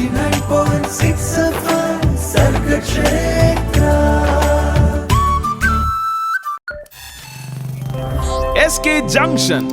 89.6 FM Sargakshetra S K junction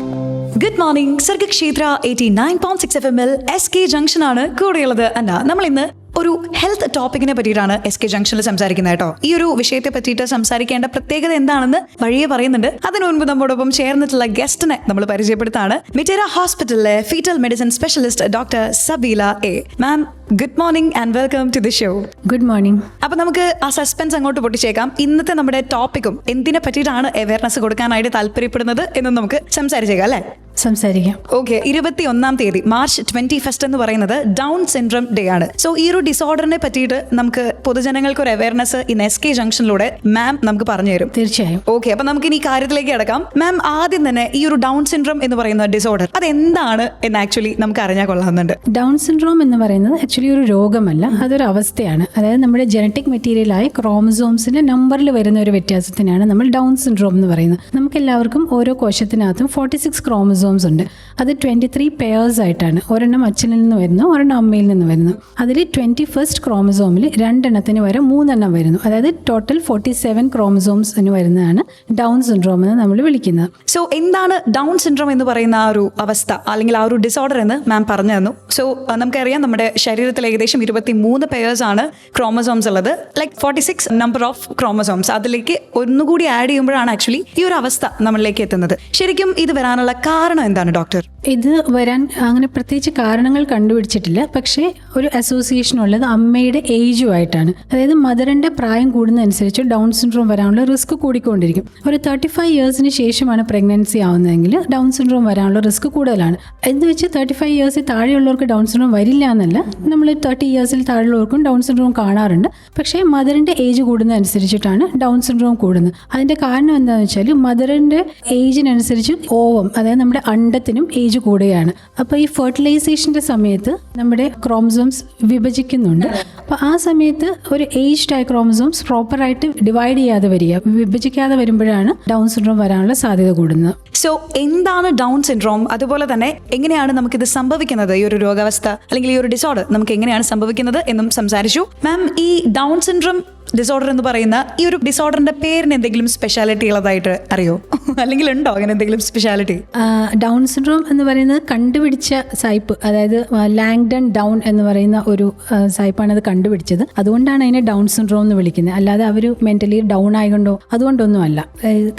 good morning Sargakshetra eighty nine point six F എമ്മിൽ S K junction ആണ് കൂടെയുള്ളത്. അന്ന നമ്മൾ ഇന്ന് ഒരു ഹെൽത്ത് ടോപ്പിക്കിനെ പറ്റിയിട്ടാണ് എസ് കെ ജംഗ്ഷനിൽ സംസാരിക്കുന്നത് കേട്ടോ. ഈ ഒരു വിഷയത്തെ പറ്റിയിട്ട് സംസാരിക്കേണ്ട പ്രത്യേകത എന്താണെന്ന് വഴിയെ പറയുന്നുണ്ട്. അതിനു മുൻപ് നമ്മോടൊപ്പം ചേർന്നിട്ടുള്ള ഗസ്റ്റിനെ നമ്മൾ പരിചയപ്പെടുത്താണ്. മിറ്റേര ഹോസ്പിറ്റലിലെ foetal medicine specialist doctor Sabeela A ma'am good morning and welcome to the show good morning അപ്പൊ നമുക്ക് ആ സസ്പെൻസ് അങ്ങോട്ട് പൊട്ടിച്ചേക്കാം. ഇന്നത്തെ നമ്മുടെ ടോപ്പിക്കും എന്തിനെ പറ്റിയിട്ടാണ് അവയർനെസ് കൊടുക്കാനായിട്ട് താല്പര്യപ്പെടുന്നത് എന്ന് നമുക്ക് സംസാരിച്ചേക്കാം അല്ലേ? സംസാരിക്കാം. ഓക്കെ ഇരുപത്തി ഒന്നാം തീയതി മാർച്ച് ട്വന്റി ഫസ്റ്റ് എന്ന് പറയുന്നത് ഡൗൺ സിൻഡ്രം ഡേ ആണ്. സോ ഈ ഒരു ഡിസോർഡറിനെ പറ്റിയിട്ട് നമുക്ക് പൊതുജനങ്ങൾക്ക് ഒരു അവയർനെസ് ഇന്ന് എസ് കെ ജംഗ്ഷനിലൂടെ മാം നമുക്ക് പറഞ്ഞു തരും. തീർച്ചയായും. ഓക്കെ അപ്പൊ നമുക്ക് ഇനി കാര്യത്തിലേക്ക് കിടക്കാം. മാം ആദ്യം തന്നെ ഈ ഒരു ഡൗൺ സിൻഡ്രം എന്ന് പറയുന്ന ഡിസോർഡർ അത് എന്താണ് എന്ന് ആക്ച്വലി നമുക്ക് അറിഞ്ഞാൽ കൊള്ളാമെന്നുണ്ട് ഡൗൺ സിൻഡ്രോം എന്ന് പറയുന്നത് ആക്ച്വലി ഒരു രോഗമല്ല അതൊരു അവസ്ഥയാണ്. അതായത് നമ്മുടെ ജനറ്റിക് മെറ്റീരിയലായ ക്രോമസോംസിന്റെ നമ്പറിൽ വരുന്ന ഒരു വ്യത്യാസത്തിനാണ് നമ്മൾ ഡൗൺ സിൻഡ്രോം എന്ന് പറയുന്നത്. നമുക്ക് എല്ലാവർക്കും ഓരോ കോശത്തിനകത്തും ഫോർട്ടി സിക്സ് ക്രോമസോംസ് ഉണ്ട്. അത് ട്വന്റി ത്രീ പെയേഴ്സ് ആയിട്ടാണ്. ഒരെണ്ണം അച്ഛനിൽ നിന്ന് വരുന്നു ഒരെണ്ണം അമ്മയിൽ നിന്ന് വരുന്നു. അതിൽ ട്വന്റി ഫസ്റ്റ് ക്രോമസോമിൽ രണ്ടെണ്ണത്തിന് വരെ മൂന്നെണ്ണം വരുന്നു. അതായത് ടോട്ടൽ ഫോർട്ടി സെവൻ ക്രോമസോംസിന് വരുന്നതാണ് ഡൗൺ സിൻഡ്രോം എന്ന് നമ്മൾ വിളിക്കുന്നത്. സോ എന്താണ് ഡൗൺ സിൻഡ്രോം എന്ന് പറയുന്ന ആ ഒരു അവസ്ഥ? അല്ലെങ്കിൽ ആ ഒരു ഡിസോർഡർ എന്ന് മാം പറഞ്ഞു തന്നു. സോ നമുക്കറിയാം നമ്മുടെ ശരീരത്തിൽ ഏകദേശം ഇരുപത്തി മൂന്ന് പെയേഴ്സ് ആണ് ക്രോമസോംസ് ഉള്ളത്. Like forty six number of chromosomes അതിലേക്ക് ഒന്നുകൂടി ആഡ് ചെയ്യുമ്പോഴാണ് ആക്ച്വലി ഈ ഒരു അവസ്ഥ നമ്മളിലേക്ക് എത്തുന്നത്. ശരിക്കും ഇത് വരാനുള്ള കാരണം എന്താണ് ഡോക്ടർ? ഇത് വരാൻ അങ്ങനെ പ്രത്യേകിച്ച് കാരണങ്ങൾ കണ്ടുപിടിച്ചിട്ടില്ല. പക്ഷേ ഒരു അസോസിയേഷൻ ഉള്ളത് അമ്മയുടെ ഏജുമായിട്ടാണ് അതായത് മദറിന്റെ പ്രായം കൂടുന്നതനുസരിച്ച് ഡൗൺ സിൻഡ്രോം വരാനുള്ള റിസ്ക് കൂടിക്കൊണ്ടിരിക്കും. ഒരു തേർട്ടി ഫൈവ് ഇയേഴ്സിന് ശേഷമാണ് പ്രഗ്നൻസി ആവുന്നതെങ്കിൽ ഡൗൺ സിൻഡ്രോം വരാനുള്ള റിസ്ക് കൂടുതലാണ്. എന്ന് വെച്ച് തേർട്ടി ഫൈവ് ഇയേഴ്സിൽ താഴെയുള്ളവർക്ക് ഡൗൺ സിൻഡ്രോം വരില്ല എന്നല്ല നമ്മൾ തേർട്ടി ഇയേഴ്സിൽ താഴെയുള്ളവർക്കും ഡൗൺ സിൻഡ്രോം കാണാറുണ്ട്. പക്ഷേ മദറിന്റെ ഏജ് കൂടുന്നതനുസരിച്ചിട്ടാണ് ഡൗൺ സിൻഡ്രോം കൂടുന്നത്. അതിന്റെ കാരണം എന്താണെന്ന് വെച്ചാൽ മദറിന്റെ ഏജിനനുസരിച്ച് ഓവം അതായത് നമ്മുടെ അണ്ടത്തിനും ഏജ് കൂടുകയാണ് അപ്പോൾ ഈ ഫെർട്ടിലൈസേഷന്റെ സമയത്ത് നമ്മുടെ ക്രോമസോംസ് വിഭജിക്കുന്നുണ്ട്. അപ്പോൾ ആ സമയത്ത് ഒരു ഏജ്ഡ് ആയ ക്രോമസോംസ് പ്രോപ്പറായിട്ട് ഡിവൈഡ് ചെയ്യാതെ വരിക വിഭജിക്കാതെ വരുമ്പോഴാണ് ഡൗൺ സിൻഡ്രോം വരാനുള്ള സാധ്യത കൂടുന്നത്. സോ എന്താണ് ഡൗൺ സിൻഡ്രോം അതുപോലെ തന്നെ എങ്ങനെയാണ് നമുക്കിത് സംഭവിക്കുന്നത്? ഈ ഒരു രോഗാവസ്ഥ അല്ലെങ്കിൽ ഈ ഒരു ഡിസോർഡർ നമുക്ക് എങ്ങനെയാണ് സംഭവിക്കുന്നത് എന്നും സംസാരിച്ചു. മാം ഈ ഡൗൺ സിൻഡ്രോം ഡിസോർഡർ എന്ന് പറയുന്ന ഈ ഒരു ഡിസോർഡറിന്റെ പേരിന് എന്തെങ്കിലും സ്പെഷ്യാലിറ്റി ഉള്ളതായിട്ട് അറിയോ? അല്ലെങ്കിൽ ഉണ്ടോ അങ്ങനെ എന്തെങ്കിലും സ്പെഷ്യാലിറ്റി ഡൗൺ സിൻഡ്രോം എന്ന് പറയുന്നത് കണ്ടുപിടിച്ച സൈപ്പ് അതായത് ലാങ്ഡൺ ഡൗൺ എന്ന് പറയുന്ന ഒരു സൈപ്പാണ് അത് കണ്ടുപിടിച്ചത്. അതുകൊണ്ടാണ് അതിനെ ഡൗൺ സിൻഡ്രോം എന്ന് വിളിക്കുന്നത്. അല്ലാതെ അവർ മെന്റലി ഡൗൺ ആയതുകൊണ്ടോ അതുകൊണ്ടൊന്നും അല്ല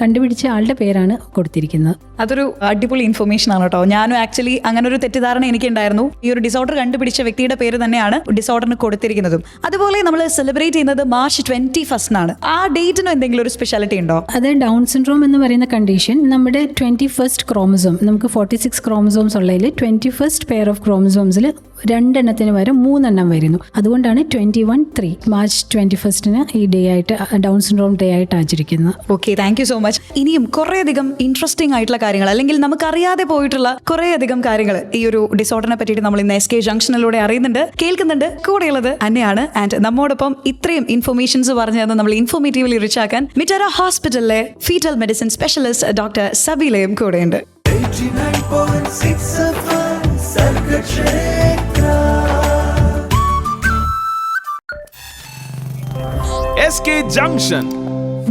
കണ്ടുപിടിച്ച ആളുടെ പേരാണ് കൊടുത്തിരിക്കുന്നത്. അതൊരു അടിപൊളി ഇൻഫർമേഷൻ ആണ് കേട്ടോ. ഞാനും ആക്ച്വലി അങ്ങനെ ഒരു തെറ്റിദ്ധാരണ എനിക്കുണ്ടായിരുന്നു. ഈ ഒരു ഡിസോർഡർ കണ്ടുപിടിച്ച വ്യക്തിയുടെ പേര് തന്നെയാണ് ഡിസോർഡറിന് കൊടുത്തിരിക്കുന്നതും. അതുപോലെ നമ്മൾ സെലിബ്രേറ്റ് ചെയ്യുന്നത് മാർച്ച് ട്വന്റി ഫസ്റ്റിനാണ് ആ ഡേറ്റിന് എന്തെങ്കിലും ഒരു സ്പെഷ്യാലിറ്റി ഉണ്ടോ? അത് ഡൗൺ സിൻഡ്രോം എന്ന് പറയുന്ന കണ്ടീഷൻ നമ്മുടെ ട്വന്റി ഫസ്റ്റ് ക്രോമസോം നമുക്ക് ഫോർട്ടി സിക്സ് ക്രോമസോംസ് ഉള്ളതിൽ ട്വന്റി ഫസ്റ്റ് പെയർ ഓഫ് ക്രോമസോംസിൽ രണ്ടെണ്ണത്തിന് പകരം മൂന്നെണ്ണം വരുന്നു. അതുകൊണ്ടാണ് twenty one three March twenty ഫസ്റ്റിന് ഈ ഡേ ആയിട്ട് ഡൗൺ സിൻഡ്രോം ഡേ ആയിട്ട് ആചരിക്കുന്നത്. Okay thank you so much ഇനിയും കുറേയധികം ഇൻട്രസ്റ്റിംഗ് ആയിട്ടുള്ള കാര്യങ്ങൾ അല്ലെങ്കിൽ നമുക്ക് അറിയാതെ പോയിട്ടുള്ള കുറേയധികം കാര്യങ്ങൾ ഈ ഒരു ഡിസോർഡറിനെ പറ്റിയിട്ട് നമ്മൾ ഇന്ന് എസ് കെ ജംഗ്ഷനിലൂടെ അറിയുന്നുണ്ട് കേൾക്കുന്നുണ്ട് കൂടെയുള്ളത് അന്നെയാണ്. ആൻഡ് നമ്മോടൊപ്പം ഇത്രയും ഇൻഫർമേഷൻസ് പറഞ്ഞു തന്ന് നമ്മൾ ഇൻഫോർമേറ്റീവ്ലി റിച്ച് ആക്കാൻ മിറ്ററ ഹോസ്പിറ്റലിലെ ഫീറ്റൽ മെഡിസിൻ സ്പെഷ്യലിസ്റ്റ് ഡോക്ടർ സബീലയും കൂടെയുണ്ട്. 89.6 FM Sargakshetra S K junction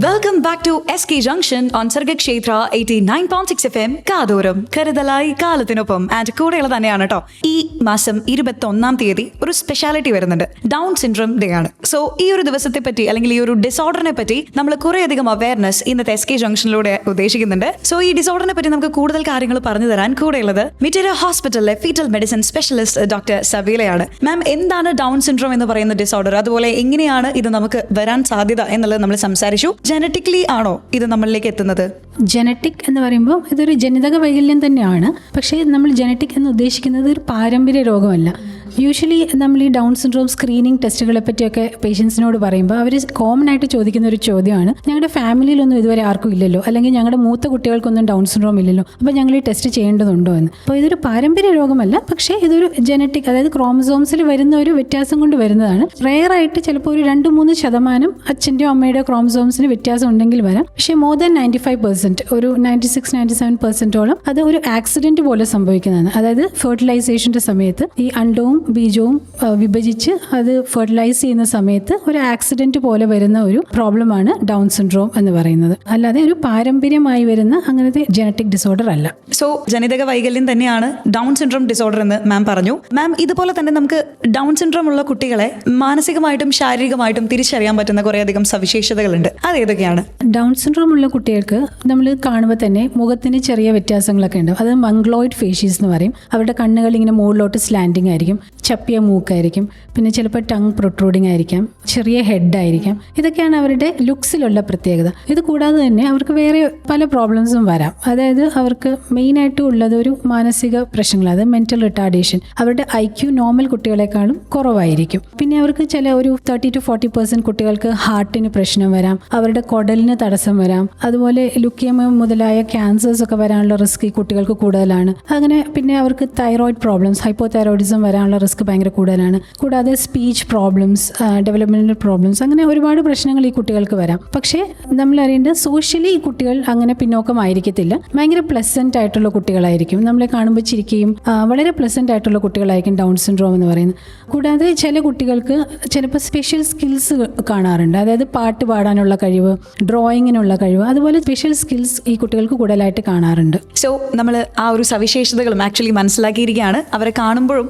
welcome back to S K junction on Sargakshetra eighty nine point six F M കാതോരം കരുതലായി കാലത്തിനൊപ്പം ആൻഡ് കൂടെയുള്ള തന്നെയാണ് കേട്ടോ ഈ മാസം ഇരുപത്തി ഒന്നാം തീയതി ഒരു സ്പെഷ്യാലിറ്റി വരുന്നുണ്ട്. ഡൗൺ സിൻഡ്രം ഡേ ആണ്. സോ ഈ ഒരു ദിവസത്തെ പറ്റി അല്ലെങ്കിൽ ഈ ഒരു ഡിസോർഡറിനെ പറ്റി നമ്മൾ കുറേയധികം അവയർനെസ് ഇന്നത്തെ എസ് കെ ജംഗ്ഷനിലൂടെ ഉദ്ദേശിക്കുന്നുണ്ട്. സോ ഈ ഡിസോർഡറിനെ പറ്റി നമുക്ക് കൂടുതൽ കാര്യങ്ങൾ പറഞ്ഞു തരാൻ കൂടെയുള്ളത് മിറ്റേര ഹോസ്പിറ്റലിലെ ഫീറ്റൽ മെഡിസിൻ സ്പെഷ്യലിസ്റ്റ് ഡോക്ടർ സവീലയാണ് മാം എന്താണ് ഡൗൺ സിൻഡ്രോം എന്ന് പറയുന്ന ഡിസോർഡർ അതുപോലെ എങ്ങനെയാണ് ഇത് നമുക്ക് വരാൻ സാധ്യത എന്നുള്ളത് നമ്മൾ സംസാരിച്ചു. ജനറ്റിക്കലി ആണോ ഇത് നമ്മളിലേക്ക് എത്തുന്നത്? ജനറ്റിക് എന്ന് പറയുമ്പോൾ ഇതൊരു ജനിതക വൈകല്യം തന്നെയാണ്. പക്ഷേ നമ്മൾ ജനറ്റിക് എന്ന് ഉദ്ദേശിക്കുന്നത് ഒരു പാരമ്പര്യ രോഗമല്ല. യൂഷ്വലി നമ്മൾ ഈ ഡൗൺ സിൻഡ്രോം സ്ക്രീനിങ് ടെസ്റ്റുകളെ പറ്റിയൊക്കെ പേഷ്യൻസിനോട് പറയുമ്പോൾ അവർ കോമൺ ആയിട്ട് ചോദിക്കുന്ന ഒരു ചോദ്യമാണ്. ഞങ്ങളുടെ ഫാമിലിയിലൊന്നും ഇതുവരെ ആർക്കും ഇല്ലല്ലോ. അല്ലെങ്കിൽ ഞങ്ങളുടെ മൂത്ത കുട്ടികൾക്കൊന്നും ഡൗൺ സിൻഡ്രോം ഇല്ലല്ലോ. അപ്പോൾ ഞങ്ങൾ ഈ ടെസ്റ്റ് ചെയ്യേണ്ടതുണ്ടോ എന്ന്. അപ്പോൾ ഇതൊരു പാരമ്പര്യ രോഗമല്ല. പക്ഷേ ഇതൊരു ജനറ്റിക് അതായത് ക്രോമസോംസിൽ വരുന്ന ഒരു വ്യത്യാസം കൊണ്ട് വരുന്നതാണ്. റെയർ ആയിട്ട് ചിലപ്പോൾ ഒരു രണ്ട് മൂന്ന് ശതമാനം അച്ഛന്റെയോ അമ്മയുടെയോ ക്രോമസോംസിന് വ്യത്യാസം ഉണ്ടെങ്കിൽ വരാം. പക്ഷേ more than ninety five percent ഒരു നയന്റി സിക്സ് നയന്റി സെവൻ പെർസെന്റോളം അത് ഒരു ആക്സിഡന്റ് പോലെ സംഭവിക്കുന്നതാണ്. അതായത് ഫെർട്ടിലൈസേഷന്റെ സമയത്ത് ഈ അണ്ടവും ബീജവും വിഭജിച്ച് അത് ഫെർട്ടിലൈസ് ചെയ്യുന്ന സമയത്ത് ഒരു ആക്സിഡന്റ് പോലെ വരുന്ന ഒരു പ്രോബ്ലമാണ് ഡൗൺ സിൻഡ്രോം എന്ന് പറയുന്നത്. അല്ലാതെ ഒരു പാരമ്പര്യമായി വരുന്ന അങ്ങനത്തെ ജനറ്റിക് ഡിസോർഡർ അല്ല. സോ ജനിതക വൈകല്യം തന്നെയാണ് ഡൗൺ സിൻഡ്രോം ഡിസോർഡർ എന്ന് മാം പറഞ്ഞു. മാം ഇതുപോലെ തന്നെ നമുക്ക് ഡൗൺ സിൻഡ്രോം ഉള്ള കുട്ടികളെ മാനസികമായിട്ടും ശാരീരികമായിട്ടും തിരിച്ചറിയാൻ പറ്റുന്ന കുറേയധികം സവിശേഷതകളുണ്ട്. അത് ഏതൊക്കെയാണ്? ഡൗൺ സിൻഡ്രോം ഉള്ള കുട്ടികൾക്ക് നമ്മൾ കാണുമ്പോൾ തന്നെ മുഖത്തിന് ചെറിയ വ്യത്യാസങ്ങളൊക്കെ ഉണ്ട്. അത് മംഗ്ലോയിഡ് ഫേഷ്യസ് എന്ന് പറയും. അവരുടെ കണ്ണുകൾ ഇങ്ങനെ മുകളിലോട്ട് സ്ലാൻഡിങ് ആയിരിക്കും. ചപ്പിയ മൂക്കായിരിക്കും. പിന്നെ ചിലപ്പോൾ ടങ് പ്രൊട്രൂഡിങ് ആയിരിക്കാം. ചെറിയ ഹെഡായിരിക്കാം ഇതൊക്കെയാണ് അവരുടെ ലുക്സിലുള്ള പ്രത്യേകത. ഇത് കൂടാതെ തന്നെ അവർക്ക് വേറെ പല പ്രോബ്ലംസും വരാം. അതായത് അവർക്ക് മെയിനായിട്ട് ഉള്ളത് ഒരു മാനസിക പ്രശ്നങ്ങൾ അത് മെന്റൽ റിട്ടാർഡേഷൻ അവരുടെ ഐ ക്യു നോർമൽ കുട്ടികളെക്കാളും കുറവായിരിക്കും. പിന്നെ അവർക്ക് ചില ഒരു തേർട്ടി ടു ഫോർട്ടി പെർസെന്റ് കുട്ടികൾക്ക് ഹാർട്ടിന് പ്രശ്നം വരാം. അവരുടെ കുടലിന് തടസ്സം വരാം. അതുപോലെ ലുക്കിയമ മുതലായ ക്യാൻസേഴ്സ് ഒക്കെ വരാനുള്ള റിസ്ക് ഈ കുട്ടികൾക്ക് കൂടുതലാണ്. അങ്ങനെ പിന്നെ അവർക്ക് തൈറോയിഡ് പ്രോബ്ലംസ് ഹൈപ്പോ തൈറോയിഡിസം വരാനുള്ള റിസ്ക് ഭയങ്കര കൂടുതലാണ്. കൂടാതെ സ്പീച്ച് പ്രോബ്ലംസ് ഡെവലപ്മെന്റൽ പ്രോബ്ലംസ് അങ്ങനെ ഒരുപാട് പ്രശ്നങ്ങൾ ഈ കുട്ടികൾക്ക് വരാം. പക്ഷേ നമ്മൾ അറിയേണ്ടത് സോഷ്യലി ഈ കുട്ടികൾ അങ്ങനെ പിന്നോക്കമായിരിക്കത്തില്ല. ഭയങ്കര പ്ലസന്റ് ആയിട്ടുള്ള കുട്ടികളായിരിക്കും. നമ്മളെ കാണുമ്പോൾ ചിരിക്കുകയും വളരെ പ്ലസന്റ് ആയിട്ടുള്ള കുട്ടികളായിരിക്കും ഡൗൺ സിൻഡ്രോം എന്ന് പറയുന്നത്. കൂടാതെ ചില കുട്ടികൾക്ക് ചിലപ്പോൾ സ്പെഷ്യൽ സ്കിൽസ് കാണാറുണ്ട്. അതായത് പാട്ട് പാടാനുള്ള കഴിവ് ഡ്രോയിങ്ങിനുള്ള കഴിവ് അതുപോലെ സ്പെഷ്യൽ സ്കിൽസ് ഈ കുട്ടികൾക്ക് കൂടുതലായിട്ട് കാണാറുണ്ട്. സോ നമ്മൾ ആ ഒരു സവിശേഷതകളും ആക്ച്വലി മനസ്സിലാക്കിയിരിക്കുകയാണ്. അവരെ കാണുമ്പോഴും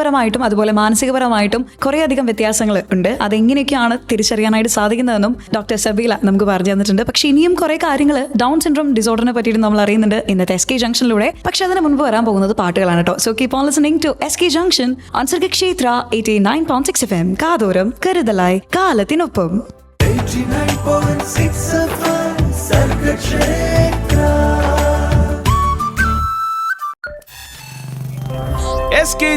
ശാരീരികപരമായിട്ടും അതുപോലെ മാനസികപരമായിട്ടും കുറേയധികം വ്യത്യാസങ്ങൾ ഉണ്ട്. അതെങ്ങനെയൊക്കെയാണ് തിരിച്ചറിയാനായിട്ട് സാധിക്കുന്നതെന്നും ഡോക്ടർ സബീല നമുക്ക് പറഞ്ഞു തന്നിട്ടുണ്ട്. പക്ഷെ ഇനിയും കുറെ കാര്യങ്ങൾ ഡൗൺ സിൻഡ്രോം ഡിസോർഡറിനെ പറ്റിയിട്ട് നമ്മൾ അറിയുന്നുണ്ട് ഇന്നത്തെ എസ് കെ ജംഗ്ഷനിലൂടെ. പക്ഷെ അതിന് മുൻപ് വരാൻ പോകുന്നത് പാട്ടുകളാണ് കേട്ടോ. So keep on listening to S K junction അൻസർഗ ക്ഷേത്ര eighty nine point six F M കാതോരം കരുതലായി കാലത്തിനൊപ്പം.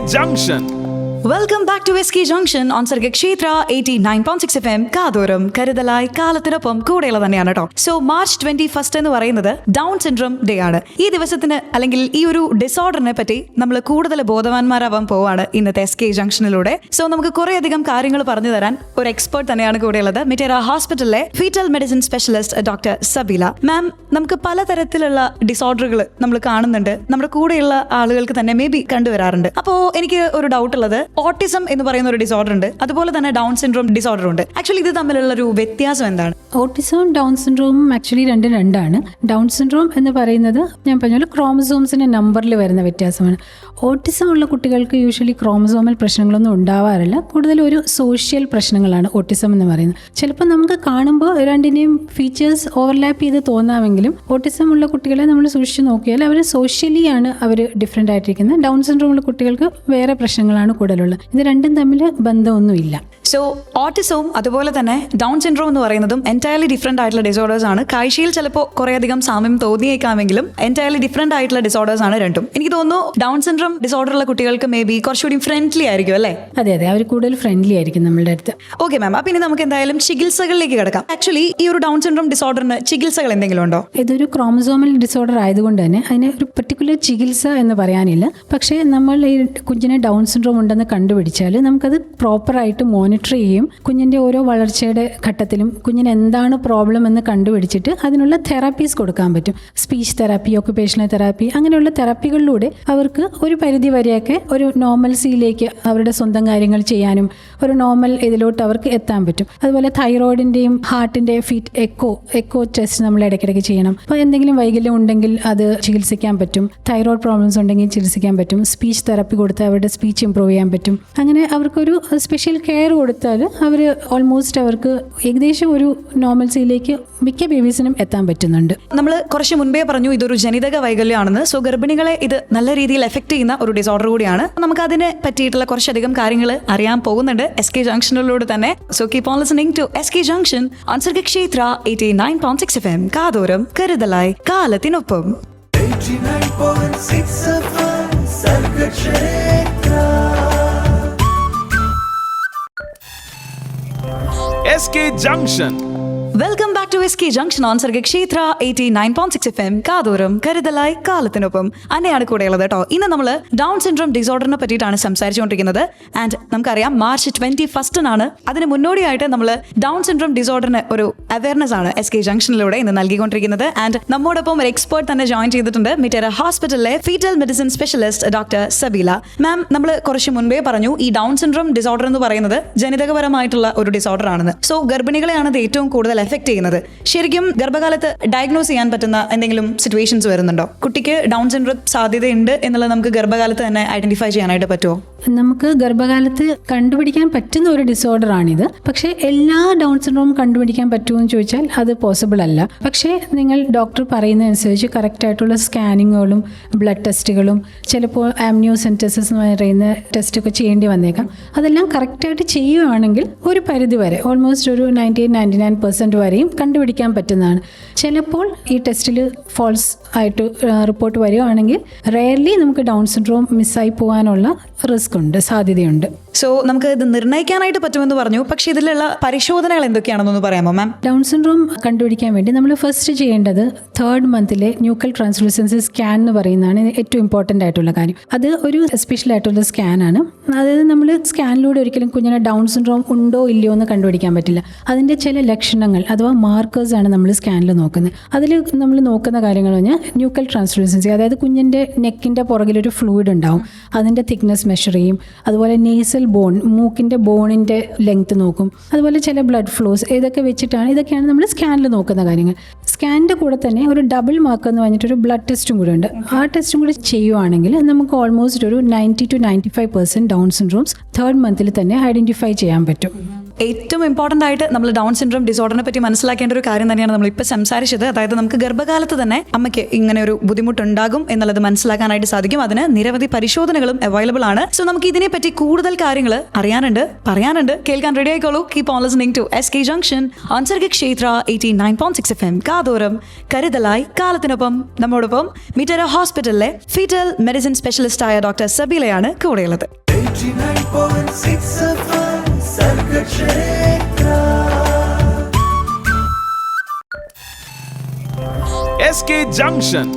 Junction. Welcome back to S K junction on സർഗ ക്ഷേത്ര eighty nine point six F M കാതോരം കരുതലായി കാലത്തിനൊപ്പം കൂടെയുള്ള തന്നെയാണ് കേട്ടോ. സോ മാർച്ച് ട്വന്റി ഫസ്റ്റ് എന്ന് പറയുന്നത് ഡൗൺ സിൻഡ്രോം ഡേ ആണ്. ഈ ദിവസത്തിന് അല്ലെങ്കിൽ ഈ ഒരു ഡിസോർഡറിനെ പറ്റി നമ്മൾ കൂടുതൽ ബോധവാന്മാരാവാൻ പോവാണ് ഇന്നത്തെ എസ് കെ ജംഗ്ഷനിലൂടെ സോ നമുക്ക് കുറേയധികം കാര്യങ്ങൾ പറഞ്ഞു തരാൻ ഒരു എക്സ്പേർട്ട് തന്നെയാണ് കൂടെയുള്ളത്. മിറ്റേറ ഹോസ്പിറ്റലിലെ fetal medicine specialist doctor Sabeela ma'am നമുക്ക് പലതരത്തിലുള്ള ഡിസോർഡറുകൾ നമ്മൾ കാണുന്നുണ്ട്. നമ്മുടെ കൂടെയുള്ള ആളുകൾക്ക് തന്നെ മേ ബി കണ്ടുവരാറുണ്ട്. അപ്പോൾ എനിക്ക് ഒരു ഡൗട്ട് ഉള്ളത്. ഓട്ടിസം എന്ന് പറയുന്ന ഒരു ഡിസോർഡർ ഉണ്ട്. അതുപോലെ തന്നെ ഡൗൺ സിൻഡ്രോം ഡിസോർഡർ ഉണ്ട്. ആക്ച്വലി ഇത് തമ്മിലുള്ള ഒരു വ്യത്യാസം എന്താണ്? ഓട്ടിസവും ഡൗൺ സിൻഡ്രോമും ആക്ച്വലി രണ്ടും രണ്ടാണ്. ഡൗൺ സിൻഡ്രോം എന്ന് പറയുന്നത് ഞാൻ പറഞ്ഞ പോലെ ക്രോമസോംസിന്റെ നമ്പറിൽ വരുന്ന വ്യത്യാസമാണ്. ഓട്ടിസം ഉള്ള കുട്ടികൾക്ക് യൂഷ്വലി ക്രോമസോമൽ പ്രശ്നങ്ങളൊന്നും ഉണ്ടാവാറില്ല. കൂടുതലും ഒരു സോഷ്യൽ പ്രശ്നങ്ങളാണ് ഓട്ടിസം എന്ന് പറയുന്നത്. ചിലപ്പോൾ നമുക്ക് കാണുമ്പോൾ രണ്ടിന്റെയും ഫീച്ചേഴ്സ് ഓവർലാപ്പ് ചെയ്ത് തോന്നാമെങ്കിലും ഓട്ടിസം ഉള്ള കുട്ടികളെ നമ്മൾ സൂക്ഷിച്ച് നോക്കിയാൽ അവർ സോഷ്യലിയാണ് അവർ ഡിഫറെന്റ് ആയിട്ടിരിക്കുന്നത്. ഡൗൺ സിൻഡ്രോം ഉള്ള കുട്ടികൾക്ക് വേറെ പ്രശ്നങ്ങളാണ് കൂടുതലുള്ളത് ഇത് രണ്ടും തമ്മിൽ ബന്ധമൊന്നുമില്ല. സോ ഓട്ടിസവും അതുപോലെ തന്നെ ഡൗൺ സിൻഡ്രോം എന്ന് പറയുന്നതും എന്റയർലി ഡിഫറെന്റ് ആയിട്ടുള്ള ഡിസോർഡേഴ്സ് ആണ്. കാഴ്ചയിൽ ചിലപ്പോൾ കുറേയധികം സാമ്യം തോന്നിയേക്കാമെങ്കിലും എന്റയർലി ഡിഫറെന്റ് ആയിട്ടുള്ള ഡിസോർഡേഴ്സ് ആണ് രണ്ടും. എനിക്ക് തോന്നുന്നു ഡൗൺ സിൻഡ്രോം ഡിസോർഡർ ഉള്ള കുട്ടികൾക്ക് മേ ബി കുറച്ചുകൂടി ഫ്രണ്ട്ലി ആയിരിക്കും അല്ലേ? അതെ അതെ. അവർ കൂടുതൽ ഫ്രണ്ട്ലി ആയിരിക്കും നമ്മളുടെ അടുത്ത്. ഓക്കെ മാം അപ്പം ഇനി നമുക്ക് എന്തായാലും ചികിത്സകളിലേക്ക് കിടക്കാം. ആക്ച്വലി ഈ ഒരു ഡൗൺ സിൻഡ്രോം ഡിസോർഡറിന് ചികിത്സകൾ എന്തെങ്കിലും ഉണ്ടോ? ഇതൊരു ക്രോമസോമൽ ഡിസോർഡർ ആയതുകൊണ്ട് തന്നെ അതിന് ഒരു പെർട്ടിക്കുലർ ചികിത്സ എന്ന് പറയാനില്ല. പക്ഷേ നമ്മൾ ഈ കുഞ്ഞിന് ഡൗൺ സിൻഡ്രോം ഉണ്ടെന്ന് കണ്ടുപിടിച്ചാൽ നമുക്കത് പ്രോപ്പറായിട്ട് മോണിറ്റർ ചെയ്യും. കുഞ്ഞിന്റെ ഓരോ വളർച്ചയുടെ ഘട്ടത്തിലും കുഞ്ഞിന് എന്താണ് പ്രോബ്ലം എന്ന് കണ്ടുപിടിച്ചിട്ട് അതിനുള്ള തെറാപ്പീസ് കൊടുക്കാൻ പറ്റും. സ്പീച്ച് തെറാപ്പി ഒക്കുപേഷണൽ തെറാപ്പി അങ്ങനെയുള്ള തെറാപ്പികളിലൂടെ അവർക്ക് ഒരു പരിധി വരെയൊക്കെ ഒരു നോർമൽസിയിലേക്ക് അവരുടെ സ്വന്തം കാര്യങ്ങൾ ചെയ്യാനും ഒരു നോർമൽ ഇതിലോട്ട് അവർക്ക് എത്താൻ പറ്റും. അതുപോലെ തൈറോയിഡിന്റെയും ഹാർട്ടിന്റെ ഫീറ്റ് എക്കോ എക്കോ ടെസ്റ്റ് നമ്മൾ ഇടയ്ക്കിടയ്ക്ക് ചെയ്യണം. അപ്പോൾ എന്തെങ്കിലും വൈകല്യം ഉണ്ടെങ്കിൽ അത് ചികിത്സിക്കാൻ പറ്റും. തൈറോയിഡ് പ്രോബ്ലംസ് ഉണ്ടെങ്കിൽ ചികിത്സിക്കാൻ പറ്റും. സ്പീച്ച് തെറപ്പി കൊടുത്താൽ അവരുടെ സ്പീച്ച് ഇമ്പ്രൂവ് ചെയ്യാൻ പറ്റും. അങ്ങനെ അവർക്കൊരു സ്പെഷ്യൽ കെയർ കൊടുത്താൽ അവർ ഓൾമോസ്റ്റ് അവർക്ക് ഏകദേശം ഒരു നോർമൽസിയിലേക്ക് മിക്ക ബേബീസിനും എത്താൻ പറ്റുന്നുണ്ട്. നമ്മൾ കുറച്ച് മുൻപേ പറഞ്ഞു ഇതൊരു ജനിതക വൈകല്യമാണെന്ന് സോ ഗർഭിണികളെ ഇത് നല്ല രീതിയിൽ എഫക്ട് ചെയ്യുന്ന ഒരു ഡിസോർഡർ കൂടിയാണ്. നമുക്ക് അതിനെ പറ്റിയിട്ടുള്ള കുറച്ചധികം കാര്യങ്ങൾ അറിയാൻ പോകുന്നുണ്ട്. എസ് കെ ജംഗ്ഷനിലൂടെ തന്നെ. So keep on listening to S K junction on Kshetra eighty nine point six F M കാതോരം കരുതലായി കാലത്തിനൊപ്പം 89.6 FM Sargakshetra S K junction on Sarga Kshetra eighty nine point six F M കാതോറും കരുതലായി കാലത്തിനൊപ്പം. അന്നെയാണ് കൂടെയുള്ളത് കേട്ടോ ഇന്ന് നമ്മൾ ഡൗൺ സിൻഡ്രോം ഡിസോർഡറിനെ പറ്റിയിട്ടാണ് സംസാരിച്ചുകൊണ്ടിരിക്കുന്നത്. ആൻഡ് നമുക്കറിയാം മാർച്ച് ട്വന്റി ഫസ്റ്റിനാണ് അതിന് മുന്നോടിയായിട്ട് നമ്മൾ ഡൗൺ സിൻഡ്രോം ഡിസോർഡറിന് ഒരു അവയർനെസ് ആണ് എസ് കെ ജംഗ്ഷനിലൂടെ ഇന്ന് നൽകിക്കൊണ്ടിരിക്കുന്നത്. ആൻഡ് നമ്മോടൊപ്പം ഒരു എക്സ്പേർട്ട് തന്നെ ജോയിൻ ചെയ്തിട്ടുണ്ട്. മിറ്റേര ഹോസ്പിറ്റലിലെ fetal medicine specialist doctor Sabeela. Ma'am നമ്മൾ കുറച്ച് മുൻപേ പറഞ്ഞു ഈ ഡൗൺ സിൻഡ്രോം ഡിസോർഡർ എന്ന് പറയുന്നത് ജനിതകപരമായിട്ടുള്ള ഒരു ഡിസോർഡർ ആണെന്ന്. സോ ഗർഭിണികളെയാണ് ഇത് ഏറ്റവും കൂടുതൽ എഫക്ട് ചെയ്യുന്നത്. ശരിക്കും ഗർഭകാലത്ത് ഡയഗ്നോസ് ചെയ്യാൻ പറ്റുന്ന എന്തെങ്കിലും സിറ്റുവേഷൻസ് വരുന്നുണ്ടോ? കുട്ടിക്ക് ഡൗൺ സിൻഡ്രോം സാധ്യതയുണ്ട് എന്നുള്ളത് നമുക്ക് ഗർഭകാലത്ത് തന്നെ ഐഡന്റിഫൈ ചെയ്യാനായിട്ട് പറ്റുമോ നമുക്ക് ഗർഭകാലത്ത് കണ്ടുപിടിക്കാൻ പറ്റുന്ന ഒരു ഡിസോർഡർ ആണിത്. പക്ഷെ എല്ലാ ഡൗൺ സിൻഡ്രോം കണ്ടുപിടിക്കാൻ പറ്റുമെന്ന് ചോദിച്ചാൽ അത് പോസിബിൾ അല്ല. പക്ഷേ നിങ്ങൾ ഡോക്ടർ പറയുന്നതനുസരിച്ച് കറക്റ്റായിട്ടുള്ള സ്കാനിങ്ങുകളും ബ്ലഡ് ടെസ്റ്റുകളും ചിലപ്പോൾ ആംനിയോസെന്റസിസ് എന്ന് പറയുന്ന ടെസ്റ്റൊക്കെ ചെയ്യേണ്ടി വന്നേക്കാം. അതെല്ലാം കറക്റ്റായിട്ട് ചെയ്യുകയാണെങ്കിൽ ഒരു പരിധി വരെ ഓൾമോസ്റ്റ് ഒരു ninety eight ninety nine percent വരെയും കണ്ടുപിടിക്കാൻ പറ്റുന്നതാണ്. ചിലപ്പോൾ ഈ ടെസ്റ്റിൽ ഫോൾസ് ആയിട്ട് റിപ്പോർട്ട് വരികയാണെങ്കിൽ റെയർലി നമുക്ക് ഡൗൺ സിൻഡ്രോം മിസ്സായി പോകാനുള്ള റിസ്ക് ഉണ്ട് സാധ്യതയുണ്ട്. സോ നമുക്ക് ഇത് നിർണയിക്കാനായിട്ട് പറ്റുമെന്ന് പറഞ്ഞു. പക്ഷെ ഇതിലുള്ള പരിശോധനകൾ എന്തൊക്കെയാണെന്നൊന്ന് പറയാമോ മാം ഡൗൺ സിൻഡ്രോം കണ്ടുപിടിക്കാൻ വേണ്ടി നമ്മൾ ഫസ്റ്റ് ചെയ്യേണ്ടത് തേർഡ് മന്തിലെ ന്യൂക്കൽ ട്രാൻസ്ലൂസൻസി സ്കാൻ എന്ന് പറയുന്നതാണ് ഏറ്റവും ഇമ്പോർട്ടന്റ് ആയിട്ടുള്ള കാര്യം. അത് ഒരു സ്പെഷ്യൽ ആയിട്ടുള്ള സ്കാനാണ് അതായത് നമ്മൾ സ്കാനിലൂടെ ഒരിക്കലും കുഞ്ഞിനെ ഡൗൺ സിൻഡ്രോം ഉണ്ടോ ഇല്ലയോ എന്ന് കണ്ടുപിടിക്കാൻ പറ്റില്ല. അതിന്റെ ചില ലക്ഷണങ്ങൾ അഥവാ മാർക്കേഴ്സ് ആണ് നമ്മൾ സ്കാനിൽ നോക്കുന്നത്. അതിൽ നമ്മൾ നോക്കുന്ന കാര്യങ്ങൾ പറഞ്ഞാൽ ന്യൂക്കൽ ട്രാൻസ്ലൂസൻസി അതായത് കുഞ്ഞിന്റെ നെക്കിന്റെ പുറകിലൊരു ഫ്ലൂയിഡ് ഉണ്ടാവും. അതിന്റെ തിക്നെസ് മെഷർ ചെയ്യും. അതുപോലെ നേസൽ ബോൺ മൂക്കിന്റെ ബോണിന്റെ ലെങ്ത് നോക്കും. അതുപോലെ ചില ബ്ലഡ് ഫ്ലോസ് ഇതൊക്കെ വെച്ചിട്ടാണ് ഇതൊക്കെയാണ് നമ്മൾ സ്കാനിൽ നോക്കുന്ന കാര്യങ്ങൾ. സ്കാനിന്റെ കൂടെ തന്നെ ഒരു ഡബിൾ മാർക്ക് എന്ന് പറഞ്ഞിട്ടൊരു ബ്ലഡ് ടെസ്റ്റും കൂടെ ഉണ്ട്. ആ ടെസ്റ്റും കൂടി ചെയ്യുവാണെങ്കിൽ നമുക്ക് ഓൾമോസ്റ്റ് ഒരു ninety two ninety five percent Down syndromes third മന്തിൽ തന്നെ ഐഡന്റിഫൈ ചെയ്യാൻ പറ്റും. ഏറ്റവും ഇമ്പോർട്ടന്റ് ആയിട്ട് നമ്മൾ ഡൗൺ സിൻഡ്രോം ഡിസോർഡറിനെ പറ്റി മനസ്സിലാക്കേണ്ട ഒരു കാര്യം തന്നെയാണ് നമ്മൾ ഇപ്പോൾ സംസാരിച്ചത്. അതായത് നമുക്ക് ഗർഭകാലത്ത് തന്നെ അമ്മയ്ക്ക് ഇങ്ങനെ ഒരു ബുദ്ധിമുട്ടുണ്ടാകും എന്നുള്ളത് മനസ്സിലാക്കാനായിട്ട് സാധിക്കും. അതിന് നിരവധി പരിശോധനകളും അവൈലബിൾ ആണ്. സോ നമുക്ക് ഇതിനെപ്പറ്റി കൂടുതൽ കാര്യങ്ങൾ അറിയാനുണ്ട് പറയാനുണ്ട്. കേൾക്കാൻ റെഡി ആയിക്കോളൂ. Keep on listening to S K junction ആൻസർഗ ക്ഷേത്ര eighty nine point six F M കാതോരം കരുതലായി കാലത്തിനൊപ്പം നമ്മോടൊപ്പം മിറ്റര ഹോസ്പിറ്റലിലെ ഫീറ്റൽ മെഡിസിൻ സ്പെഷ്യലിസ്റ്റായ ഡോക്ടർ സബീലയാണ് കൂടെയുള്ളത്. 89.6 FM Sargakshetra SK Junction.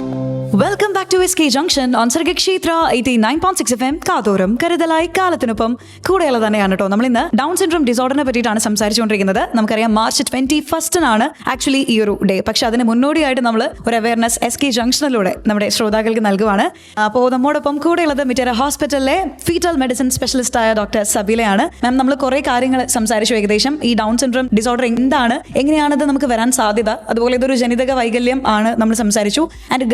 Welcome back to S K junction on Sargakshetra eighty nine point six F M കരുതലായി കാലത്തിനൊപ്പം കൂടെയുള്ള തന്നെയാണ് കേട്ടോ നമ്മൾ ഇന്ന് ഡൗൺ സിൻഡ്രോം ഡിസോർഡറിനെ പറ്റിയിട്ടാണ് സംസാരിച്ചുകൊണ്ടിരിക്കുന്നത്. നമുക്കറിയാം മാർച്ച് ട്വന്റി ഫസ്റ്റിനാണ് ആക്ച്വലി ഈ ഒരു ഡേ പക്ഷെ അതിന് മുന്നോടിയായിട്ട് നമ്മൾ ഒരു അവയർനെസ് എസ് കെ ജംഗ്ഷനിലൂടെ നമ്മുടെ ശ്രോതാക്കൾക്ക് നൽകുവാണ്. അപ്പോൾ നമ്മോടൊപ്പം കൂടെയുള്ളത് മിറ്റേര ഹോസ്പിറ്റലിലെ ഫീറ്റൽ മെഡിസിൻ സ്പെഷ്യലിസ്റ്റ് ആയ ഡോക്ടർ സബീലയാണ്. മാം നമ്മൾ കുറെ കാര്യങ്ങൾ സംസാരിച്ചു. ഏകദേശം ഈ ഡൗൺ സിൻഡ്രോം ഡിസോർഡർ എന്താണ്? എങ്ങനെയാണത് നമുക്ക് വരാൻ സാധ്യത? അതുപോലെ ഇതൊരു ജനിതക വൈകല്യം ആണ് നമ്മൾ സംസാരിച്ചു. ആൻഡ്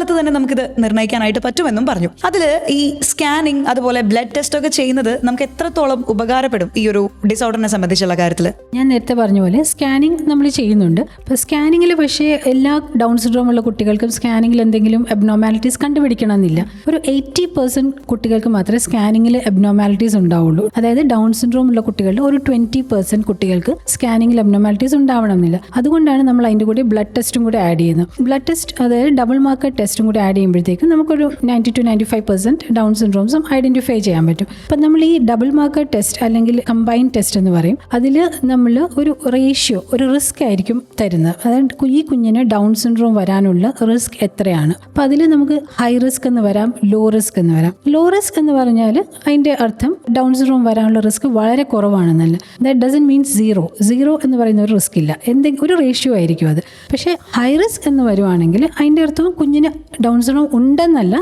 ഗർഭകാലത്ത് തന്നെ നമുക്കിത് നിർണയിക്കാനായിട്ട് പറ്റുമെന്നും പറഞ്ഞു. അതിൽ ഈ സ്കാനിങ് അതുപോലെ ബ്ലഡ് ടെസ്റ്റ് ഒക്കെ ചെയ്യുന്നത് നമുക്ക് എത്രത്തോളം ഉപകാരപ്പെടും ഈ ഒരു ഡിസോർഡറിനെ സംബന്ധിച്ചുള്ള കാര്യത്തിൽ ഞാൻ നേരത്തെ പറഞ്ഞ പോലെ സ്കാനിങ് നമ്മൾ ചെയ്യുന്നുണ്ട്. അപ്പോൾ സ്കാനിങ്ങിൽ പക്ഷേ എല്ലാ ഡൗൺ സിൻഡ്രോം ഉള്ള കുട്ടികൾക്കും സ്കാനിങ്ങിൽ എന്തെങ്കിലും അബ്നോമാലിറ്റീസ് കണ്ടുപിടിക്കണമെന്നില്ല. ഒരു എയ്റ്റി പെർസെന്റ് കുട്ടികൾക്ക് മാത്രമേ സ്കാനിങ്ങിൽ അബ്നോമാലിറ്റീസ് ഉണ്ടാവുള്ളൂ. അതായത് ഡൗൺ സിൻഡ്രോം ഉള്ള കുട്ടികളുടെ ഒരു ട്വന്റി പെർസെന്റ് കുട്ടികൾക്ക് സ്കാനിങ്ങിൽ അബ്നോമാലിറ്റീസ് ഉണ്ടാവണമെന്നില്ല. അതുകൊണ്ടാണ് നമ്മൾ അതിന്റെ കൂടെ ബ്ലഡ് ടെസ്റ്റും കൂടെ ആഡ് ചെയ്യുന്നത്. ബ്ലഡ് ടെസ്റ്റ് അതായത് ഡബിൾ മാർക്ക് ടെസ്റ്റും കൂടെ ആഡ് ചെയ്യുമ്പോഴത്തേക്കും നമുക്കൊരു ninety two ninety five percent Down സിൻഡ്രോംസും identify ചെയ്യാൻ പറ്റും. അപ്പം നമ്മൾ ഈ ഡബിൾ മാർക്കർ ടെസ്റ്റ് അല്ലെങ്കിൽ കമ്പൈൻ ടെസ്റ്റ് എന്ന് പറയും. അതിൽ നമ്മൾ ഒരു റേഷ്യോ ഒരു റിസ്ക് ആയിരിക്കും തരുന്നത്. അതായത് ഈ കുഞ്ഞിന് ഡൗൺ സിൻഡ്രോം വരാനുള്ള റിസ്ക് എത്രയാണ്? അപ്പം അതിൽ നമുക്ക് ഹൈ റിസ്ക് എന്ന് വരാം ലോ റിസ്ക് എന്ന് വരാം. ലോ റിസ്ക് എന്ന് പറഞ്ഞാൽ അതിന്റെ അർത്ഥം ഡൗൺ സിൻഡ്രോം വരാനുള്ള റിസ്ക് വളരെ കുറവാണെന്നല്ല. That doesn't means zero zero എന്ന് പറയുന്ന ഒരു റിസ്ക് ഇല്ല. എന്തെങ്കിലും ഒരു റേഷ്യോ ആയിരിക്കും അത്. പക്ഷേ ഹൈ റിസ്ക് എന്ന് വരുവാണെങ്കിൽ അതിന്റെ അർത്ഥം കുഞ്ഞിന് ഡൗൺ സിൻഡ്രോം ഉണ്ടെന്നല്ല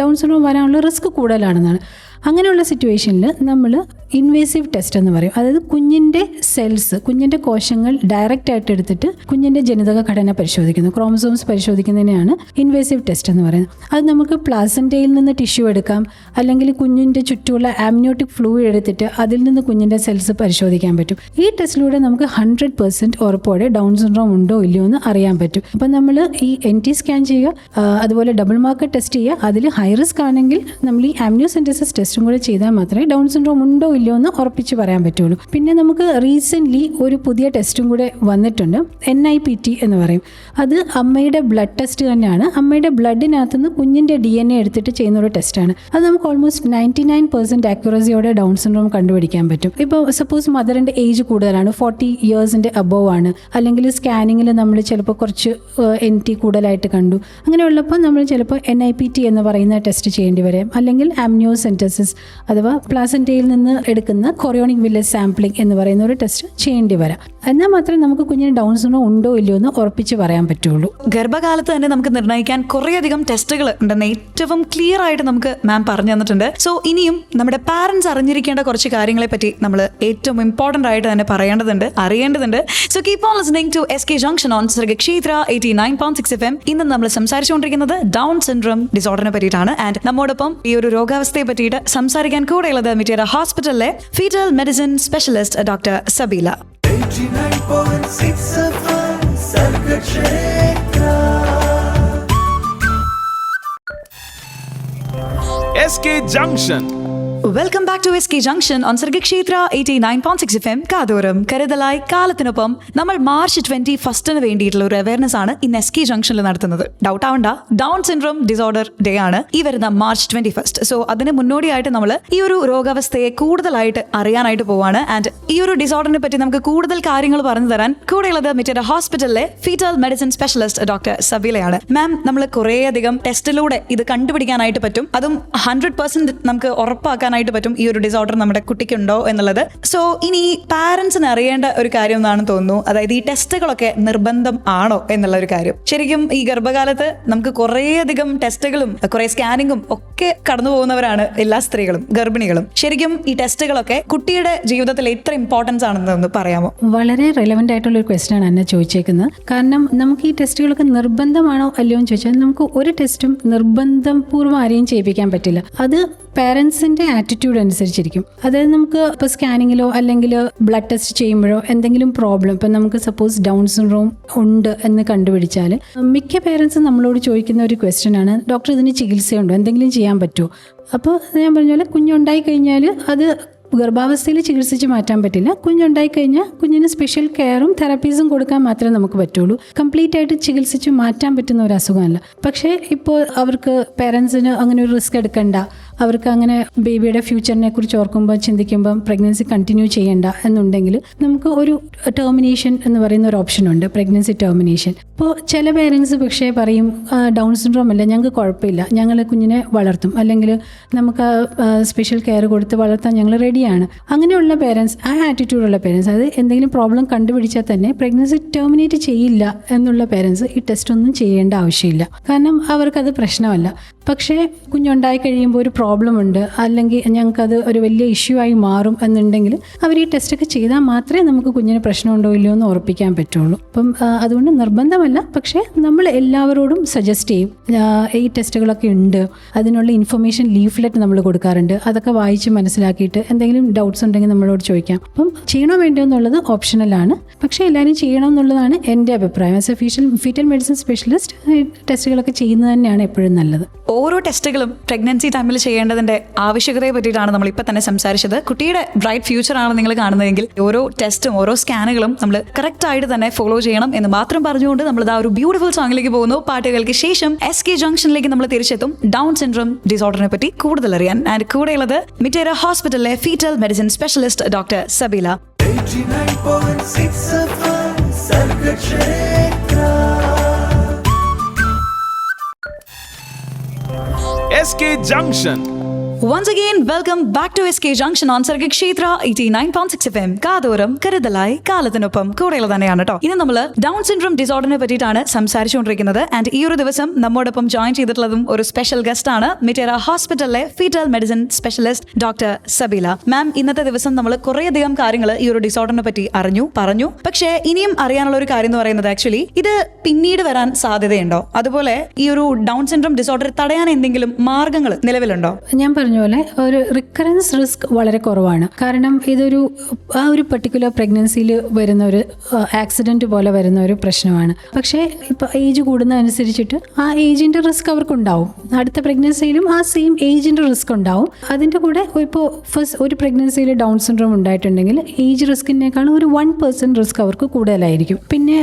ഡൗൺ സിൻഡ്രോം വരാനുള്ള റിസ്ക് കൂടുതലാണെന്നാണ്. അങ്ങനെയുള്ള സിറ്റുവേഷനിൽ നമ്മൾ ഇൻവേസീവ് ടെസ്റ്റ് എന്ന് പറയും. അതായത് കുഞ്ഞിന്റെ സെൽസ് കുഞ്ഞിന്റെ കോശങ്ങൾ ഡയറക്റ്റ് ആയിട്ട് എടുത്തിട്ട് കുഞ്ഞിന്റെ ജനിതക ഘടന പരിശോധിക്കുന്നു. ക്രോമസോംസ് പരിശോധിക്കുന്നതിനെയാണ് ഇൻവേസീവ് ടെസ്റ്റ് എന്ന് പറയുന്നത്. അത് നമുക്ക് പ്ലാസന്റയിൽ നിന്ന് ടിഷ്യൂ എടുക്കാം. അല്ലെങ്കിൽ കുഞ്ഞിന്റെ ചുറ്റുമുള്ള ആംനിയോട്ടിക് ഫ്ലൂയിഡ് എടുത്തിട്ട് അതിൽ നിന്ന് കുഞ്ഞിന്റെ സെൽസ് പരിശോധിക്കാൻ പറ്റും. ഈ ടെസ്റ്റിലൂടെ നമുക്ക് ഹൺഡ്രഡ് പെർസെന്റ് ഉറപ്പോടെ ഡൗൺ സിൻഡ്രോം ഉണ്ടോ ഇല്ലയോ എന്ന് അറിയാൻ പറ്റും. അപ്പം നമ്മൾ ഈ എൻ ടി സ്കാൻ ചെയ്യുക അതുപോലെ ഡബിൾ മാർക്ക് ടെസ്റ്റ് ചെയ്യുക. അതിൽ ഹൈ റിസ്ക് ആണെങ്കിൽ നമ്മൾ ഈ ആംനിയോസെന്റസിസ് ടെസ്റ്റ് ടെസ്റ്റും കൂടെ ചെയ്താൽ മാത്രമേ ഡൗൺ സിൻഡ്രോം ഉണ്ടോ ഇല്ലയോ എന്ന് ഉറപ്പിച്ച് പറയാൻ പറ്റുള്ളൂ. പിന്നെ നമുക്ക് റീസെന്റ്ലി ഒരു പുതിയ ടെസ്റ്റും കൂടെ വന്നിട്ടുണ്ട് എൻ ഐ പി ടി എന്ന് പറയും. അത് അമ്മയുടെ ബ്ലഡ് ടെസ്റ്റ് തന്നെയാണ്. അമ്മയുടെ ബ്ലഡിനകത്തുനിന്ന് കുഞ്ഞിന്റെ ഡി എൻ എ എടുത്തിട്ട് ചെയ്യുന്ന ഒരു ടെസ്റ്റാണ് അത് നമുക്ക് ഓൾമോസ്റ്റ് നയന്റി നയൻ പെർസെന്റ് ആക്യുറസിയോടെ ഡൗൺ സിൻഡ്രോം കണ്ടുപിടിക്കാൻ പറ്റും. ഇപ്പോൾ സപ്പോസ് മദറിന്റെ ഏജ് കൂടുതലാണ് ഫോർട്ടി ഇയേഴ്സിന്റെ അബോവ് ആണ്. അല്ലെങ്കിൽ സ്കാനിങ്ങിൽ നമ്മൾ ചിലപ്പോൾ കുറച്ച് എൻ ടി കൂടുതലായിട്ട് കണ്ടു. അങ്ങനെയുള്ളപ്പോൾ നമ്മൾ ചിലപ്പോൾ എൻ ഐ പി ടി എന്ന് പറയുന്ന ടെസ്റ്റ് ചെയ്യേണ്ടി വരും. അല്ലെങ്കിൽ ആംനിയോസെന്റസിസ് അഥവാ പ്ലാസന്റയിൽ നിന്ന് എടുക്കുന്ന കൊറിയോണിക് വില്ലേജ് സാമ്പിളിംഗ് എന്ന് പറയുന്ന ഒരു ടെസ്റ്റ് ചെയ്യേണ്ടി വരാം. എന്നാൽ മാത്രമേ നമുക്ക് കുഞ്ഞിന് ഡൗൺ സിൻഡ്രോം ഉണ്ടോ ഇല്ലയോ എന്ന് ഉറപ്പിച്ച് പറയാൻ പറ്റുള്ളൂ. ഗർഭകാലത്ത് തന്നെ നമുക്ക് നിർണയിക്കാൻ കുറേയധികം ടെസ്റ്റുകൾ ഉണ്ടെന്ന് ഏറ്റവും ക്ലിയർ ആയിട്ട് നമുക്ക് മാം പറഞ്ഞു തന്നിട്ടുണ്ട്. സോ ഇനിയും നമ്മുടെ പാരൻസ് അറിഞ്ഞിരിക്കേണ്ട കുറച്ച് കാര്യങ്ങളെ പറ്റി നമ്മൾ ഏറ്റവും ഇമ്പോർട്ടന്റ് ആയിട്ട് തന്നെ പറയേണ്ടതുണ്ട് അറിയേണ്ടതുണ്ട്. So keep on listening to S K junction on Kshetra eighty nine point six F M ഇന്ന് നമ്മൾ സംസാരിച്ചുകൊണ്ടിരിക്കുന്നത് ഡൗൺ സിൻഡ്രോം ഡിസോർഡറിനെ പറ്റിയിട്ടാണ്. ആൻഡ് നമ്മോടൊപ്പം ഈ ഒരു രോഗാവസ്ഥയെ പറ്റിയിട്ട് സംസാരിക്കാൻ കൂടെയുള്ളത് മിറ്റിയുടെ ഹോസ്പിറ്റലിലെ fetal medicine specialist doctor Sabeela. 89.6 FM S K junction welcome back to S K junction on Sargakshetra eighty nine point six F M കാതോരം കരുതലായി കാലത്തിനൊപ്പം നമ്മൾ മാർച്ച് ട്വന്റി ഫസ്റ്റിന് വേണ്ടിയിട്ടുള്ള ഒരു അവയർനെസ് ആണ് ഇന്ന് എസ് കെ ജംഗ്ഷനിൽ നടത്തുന്നത്. ഡൗട്ട് ആവണ്ട ഡൗൺ സിൻഡ്രോം ഡിസോർഡർ ഡേ ആണ് ഈ വരുന്ന മാർച്ച് ട്വന്റി ഫസ്റ്റ് സോ അതിന് മുന്നോടിയായിട്ട് നമ്മൾ ഈ ഒരു രോഗാവസ്ഥയെ കൂടുതലായിട്ട് അറിയാനായിട്ട് പോവാണ്. ആൻഡ് ഈ ഒരു ഡിസോർഡറിനെ പറ്റി നമുക്ക് കൂടുതൽ കാര്യങ്ങൾ പറഞ്ഞു തരാൻ കൂടെയുള്ളത് മറ്റൊരു ഹോസ്പിറ്റലിലെ ഫീറ്റൽ മെഡിസിൻ സ്പെഷ്യലിസ്റ്റ് ഡോക്ടർ സബീലയാണ്. മാം നമ്മൾ കുറേയധികം ടെസ്റ്റിലൂടെ ഇത് കണ്ടുപിടിക്കാനായിട്ട് പറ്റും. അതും ഹൺഡ്രഡ് പെർസെന്റ് നമുക്ക് ഉറപ്പാക്കാനായിട്ട് പറ്റും ഈ ഒരു ഡിസോർഡർ നമ്മുടെ കുട്ടിക്കുണ്ടോ എന്നുള്ളത്. സോ ഇനി പാരന്റ്സിന് അറിയേണ്ട ഒരു കാര്യം എന്നാണെന്ന് തോന്നുന്നു. അതായത് ഈ ടെസ്റ്റുകളൊക്കെ നിർബന്ധം ആണോ എന്നുള്ള ഒരു കാര്യം. ശരിക്കും ഈ ഗർഭകാലത്ത് നമുക്ക് കുറേയധികം ടെസ്റ്റുകളും കുറെ സ്കാനിങ്ങും ഒക്കെ കടന്നു പോകുന്നവരാണ് എല്ലാ സ്ത്രീകളും ഗർഭിണികളും. ശരിക്കും ഈ ടെസ്റ്റുകളൊക്കെ കുട്ടിയുടെ ജീവിതത്തിൽ എത്ര ഇമ്പോർട്ടൻസ് ആണെന്ന് ഒന്ന് പറയാമോ? വളരെ റെലവെന്റ് ആയിട്ടുള്ള ഒരു ക്വസ്റ്റ്യൻ ആണ് എന്നെ ചോദിച്ചേക്കുന്നത്. കാരണം നമുക്ക് ഈ ടെസ്റ്റുകളൊക്കെ നിർബന്ധമാണോ അല്ലയോ എന്ന് ചോദിച്ചാൽ നമുക്ക് ഒരു ടെസ്റ്റും നിർബന്ധം പൂർവം ആരെയും ചെയ്യിപ്പിക്കാൻ പറ്റില്ല. അത് പാരൻസിന്റെ ആറ്റിറ്റ്യൂഡ് അനുസരിച്ചിരിക്കും. അതായത് നമുക്ക് ഇപ്പോൾ സ്കാനിങ്ങിലോ അല്ലെങ്കിൽ ബ്ലഡ് ടെസ്റ്റ് ചെയ്യുമ്പോഴോ എന്തെങ്കിലും പ്രോബ്ലം ഇപ്പം നമുക്ക് സപ്പോസ് ഡൗൺ സിൻഡ്രോം ഉണ്ട് എന്ന് കണ്ടുപിടിച്ചാൽ മിക്ക പേരൻസും നമ്മളോട് ചോദിക്കുന്ന ഒരു ക്വസ്റ്റ്യൻ ആണ് ഡോക്ടർ ഇതിന് ചികിത്സയുണ്ടോ? എന്തെങ്കിലും ചെയ്യാൻ പറ്റുമോ? അപ്പോൾ ഞാൻ പറഞ്ഞ പോലെ കുഞ്ഞുണ്ടായി കഴിഞ്ഞാൽ അത് ഗർഭാവസ്ഥയിൽ ചികിത്സിച്ച് മാറ്റാൻ പറ്റില്ല. കുഞ്ഞുണ്ടായി കഴിഞ്ഞാൽ കുഞ്ഞിന് സ്പെഷ്യൽ കെയറും തെറാപ്പീസും കൊടുക്കാൻ മാത്രമേ നമുക്ക് പറ്റുള്ളൂ. കംപ്ലീറ്റ് ആയിട്ട് ചികിത്സിച്ച് മാറ്റാൻ പറ്റുന്ന ഒരു അസുഖമല്ല. പക്ഷേ ഇപ്പോൾ അവർക്ക് പേരൻസിന് അങ്ങനെ ഒരു റിസ്ക് എടുക്കണ്ട. അവർക്ക് അങ്ങനെ ബേബിയുടെ ഫ്യൂച്ചറിനെ കുറിച്ച് ഓർക്കുമ്പോൾ ചിന്തിക്കുമ്പോൾ പ്രഗ്നൻസി കണ്ടിന്യൂ ചെയ്യേണ്ട എന്നുണ്ടെങ്കിൽ നമുക്ക് ഒരു ടെർമിനേഷൻ എന്ന് പറയുന്ന ഒരു ഓപ്ഷൻ ഉണ്ട് പ്രഗ്നൻസി ടെർമിനേഷൻ ഇപ്പോൾ ചില പേരൻസ് പക്ഷേ പറയും "ആ, ഡൗൺ സിൻഡ്രോം അല്ല ഞങ്ങൾക്ക് കുഴപ്പമില്ല. ഞങ്ങൾ കുഞ്ഞിനെ വളർത്തും. അല്ലെങ്കിൽ നമുക്ക് സ്പെഷ്യൽ കെയർ കൊടുത്ത് വളർത്താൻ ഞങ്ങൾ റെഡിയാണ് അങ്ങനെയുള്ള പേരൻസ് ആ ആറ്റിറ്റ്യൂഡുള്ള പേരൻസ് അത് എന്തെങ്കിലും പ്രോബ്ലം കണ്ടുപിടിച്ചാൽ തന്നെ പ്രഗ്നൻസി ടെർമിനേറ്റ് ചെയ്യില്ല എന്നുള്ള പേരൻസ് ഈ ടെസ്റ്റ് ഒന്നും ചെയ്യേണ്ട ആവശ്യമില്ല. കാരണം അവർക്കത് പ്രശ്നമല്ല. പക്ഷേ കുഞ്ഞുണ്ടായി കഴിയുമ്പോൾ ഒരു പ്രോബ്ലം ഉണ്ട് അല്ലെങ്കിൽ ഞങ്ങൾക്കത് ഒരു വലിയ ഇഷ്യൂ ആയി മാറും എന്നുണ്ടെങ്കിൽ അവർ ഈ ടെസ്റ്റൊക്കെ ചെയ്താൽ മാത്രമേ നമുക്ക് കുഞ്ഞിന് പ്രശ്നമുണ്ടോ ഇല്ലയോ എന്ന് ഉറപ്പിക്കാൻ പറ്റുള്ളൂ. അപ്പം അതുകൊണ്ട് നിർബന്ധമല്ല. പക്ഷേ നമ്മൾ എല്ലാവരോടും സജസ്റ്റ് ചെയ്യും. ഈ ടെസ്റ്റുകളൊക്കെ ഉണ്ട്. അതിനുള്ള ഇൻഫർമേഷൻ ലീഫ്ലെറ്റ് നമ്മൾ കൊടുക്കാറുണ്ട്. അതൊക്കെ വായിച്ച് മനസ്സിലാക്കിയിട്ട് എന്തെങ്കിലും ഡൗട്ട്സ് ഉണ്ടെങ്കിൽ നമ്മളോട് ചോദിക്കാം. അപ്പം ചെയ്യണോ വേണ്ടോ എന്നുള്ളത് ഓപ്ഷണലാണ് പക്ഷേ എല്ലാവരും ചെയ്യണം എന്നുള്ളതാണ് എന്റെ അഭിപ്രായം. As a foetal foetal medicine specialist ടെസ്റ്റുകളൊക്കെ ചെയ്യുന്നത് തന്നെയാണ് എപ്പോഴും നല്ലത്. ഓരോ ടെസ്റ്റുകളും പ്രഗ്നൻസി ടൈമിൽ ചെയ്യേണ്ടതിന്റെ ആവശ്യകതയെ പറ്റിയിട്ടാണ് നമ്മൾ ഇപ്പൊ തന്നെ സംസാരിച്ചത്. കുട്ടിയുടെ ബ്രൈറ്റ് ഫ്യൂച്ചർ ആണ് നിങ്ങൾ കാണുന്നതെങ്കിൽ ഓരോ ടെസ്റ്റും ഓരോ സ്കാനുകളും നമ്മൾ കറക്റ്റ് ആയിട്ട് തന്നെ ഫോളോ ചെയ്യണം എന്ന് മാത്രം പറഞ്ഞുകൊണ്ട് നമ്മൾ ആ ഒരു ബ്യൂട്ടിഫുൾ സോങ്ങിലേക്ക് പോകുന്നു. പാട്ടുകൾക്ക് ശേഷം എസ് കെ ജംഗ്ഷനിലേക്ക് നമ്മൾ തിരിച്ചെത്തും. ഡൗൺ സിൻഡ്രോം ഡിസോർഡറിനെ പറ്റി കൂടുതൽ അറിയാൻ. ആൻഡ് കൂടെയുള്ളത് മിറ്റേര ഹോസ്പിറ്റലിലെ fetal medicine specialist doctor Sabeela. 89.6 FM Sargakshetra. S K junction Once again, welcome back to SK Junction on Circuit Kshetra 89.6 FM. കാതോരം കരുതലായി കാലത്തിനൊപ്പം കൂടെയുള്ള തന്നെയാണ് കേട്ടോ ഇന്ന് നമ്മൾ ഡൗൺ സിൻഡ്രോം ഡിസോർഡറിനെ പറ്റിയിട്ടാണ് സംസാരിച്ചുകൊണ്ടിരിക്കുന്നത്. ആൻഡ് ഈ ഒരു ദിവസം നമ്മോടൊപ്പം ജോയിൻ ചെയ്തിട്ടുള്ളതും ഒരു സ്പെഷ്യൽ ഗസ്റ്റ് ആണ് മിറ്റേറ ഹോസ്പിറ്റലിലെ fetal medicine specialist doctor Sabeela. Ma'am ഇന്നത്തെ ദിവസം നമ്മൾ കുറേയധികം കാര്യങ്ങൾ ഈ ഒരു ഡിസോർഡറിനെ പറ്റി അറിഞ്ഞു പറഞ്ഞു. പക്ഷേ ഇനിയും അറിയാനുള്ള ഒരു കാര്യം എന്ന് പറയുന്നത് ആക്ച്വലി ഇത് പിന്നീട് വരാൻ സാധ്യതയുണ്ടോ? അതുപോലെ ഈ ഒരു ഡൗൺ സിൻഡ്രോം ഡിസോർഡർ തടയാൻ എന്തെങ്കിലും മാർഗങ്ങൾ നിലവിലുണ്ടോ? ഞാൻ പറഞ്ഞ പോലെ ഒരു റിക്കറൻസ് റിസ്ക് വളരെ കുറവാണ്. കാരണം ഇതൊരു ആ ഒരു പെർട്ടിക്കുലർ പ്രഗ്നൻസിയിൽ വരുന്ന ഒരു ആക്സിഡന്റ് പോലെ വരുന്ന ഒരു പ്രശ്നമാണ്. പക്ഷേ ഇപ്പോൾ ഏജ് കൂടുന്നതനുസരിച്ചിട്ട് ആ ഏജിന്റെ റിസ്ക് അവർക്കുണ്ടാവും. അടുത്ത പ്രഗ്നൻസിയിലും ആ സെയിം ഏജിന്റെ റിസ്ക് ഉണ്ടാവും. അതിന്റെ കൂടെ ഇപ്പോൾ ഫസ്റ്റ് ഒരു പ്രഗ്നൻസിയിൽ ഡൗൺ സിൻഡ്രോം ഉണ്ടായിട്ടുണ്ടെങ്കിൽ ഏജ് റിസ്കിനേക്കാളും ഒരു വൺ പെർസെന്റ് റിസ്ക് അവർക്ക് കൂടുതലായിരിക്കും. പിന്നെ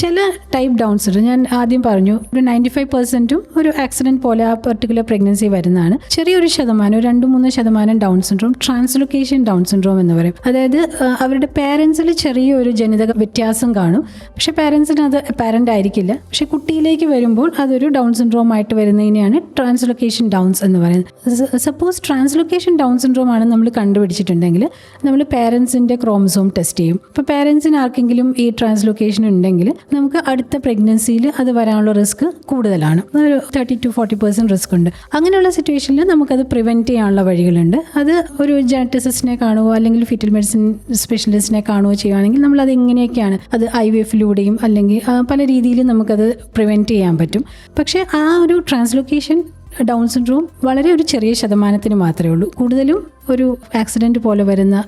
ചില ടൈപ്പ് ഡൗൺ സിൻഡ്രോം ഞാൻ ആദ്യം പറഞ്ഞു ഒരു നയന്റി ഫൈവ് പെർസെന്റും ഒരു ആക്സിഡന്റ് പോലെ ആ പെർട്ടിക്കുലർ പ്രഗ്നൻസി വരുന്നതാണ്. ചെറിയൊരു ശതമാനം ഒരു രണ്ട് മൂന്ന് ശതമാനം Down syndrome translocation Down syndrome എന്ന് പറയും. അതായത് അവരുടെ പേരൻസിൽ ചെറിയൊരു ജനിതക വ്യത്യാസം കാണും. പക്ഷെ പേരൻസിന് അത് പാരന്റ് ആയിരിക്കില്ല. പക്ഷെ കുട്ടിയിലേക്ക് വരുമ്പോൾ അതൊരു ഡൗൺ സിൻഡ്രോം ആയിട്ട് വരുന്നതിനെയാണ് ട്രാൻസ്ലൊക്കേഷൻ ഡൗൺസ് എന്ന് പറയുന്നത്. സപ്പോസ് ട്രാൻസ്ലൊക്കേഷൻ ഡൗൺ സിൻഡ്രോം ആണ് നമ്മൾ കണ്ടുപിടിച്ചിട്ടുണ്ടെങ്കിൽ നമ്മൾ പേരൻസിന്റെ ക്രോമസോം ടെസ്റ്റ് ചെയ്യും. അപ്പോൾ പേരൻസിന് ആർക്കെങ്കിലും ഈ ട്രാൻസ്ലൊക്കേഷൻ ഉണ്ടെങ്കിൽ നമുക്ക് അടുത്ത പ്രഗ്നൻസിയിൽ അത് വരാനുള്ള റിസ്ക് കൂടുതലാണ്. ഒരു thirty to forty percent risk ഉണ്ട്. അങ്ങനെയുള്ള സിറ്റുവേഷനിൽ നമുക്കത് പ്രിവെന്റ് ചെയ്യാനുള്ള വഴികളുണ്ട്. അത് ഒരു ജനറ്റിസിസ്റ്റിനെ കാണുകയോ അല്ലെങ്കിൽ ഫിറ്റൽ മെഡിസിൻ സ്പെഷ്യലിസ്റ്റിനെ കാണുകയോ ചെയ്യുകയാണെങ്കിൽ നമ്മൾ അത് എങ്ങനെയൊക്കെയാണ് അത് ഐ വി എഫിലൂടെയും അല്ലെങ്കിൽ പല രീതിയിലും നമുക്കത് പ്രിവെന്റ് ചെയ്യാൻ പറ്റും. പക്ഷേ ആ ഒരു ട്രാൻസ്ലൊക്കേഷൻ ഡൗൺ സിൻഡ്രോം വളരെ ഒരു ചെറിയ ശതമാനത്തിന് മാത്രമേ ഉള്ളൂ. കൂടുതലും ഒരു ആക്സിഡന്റ് പോലെ വരുന്ന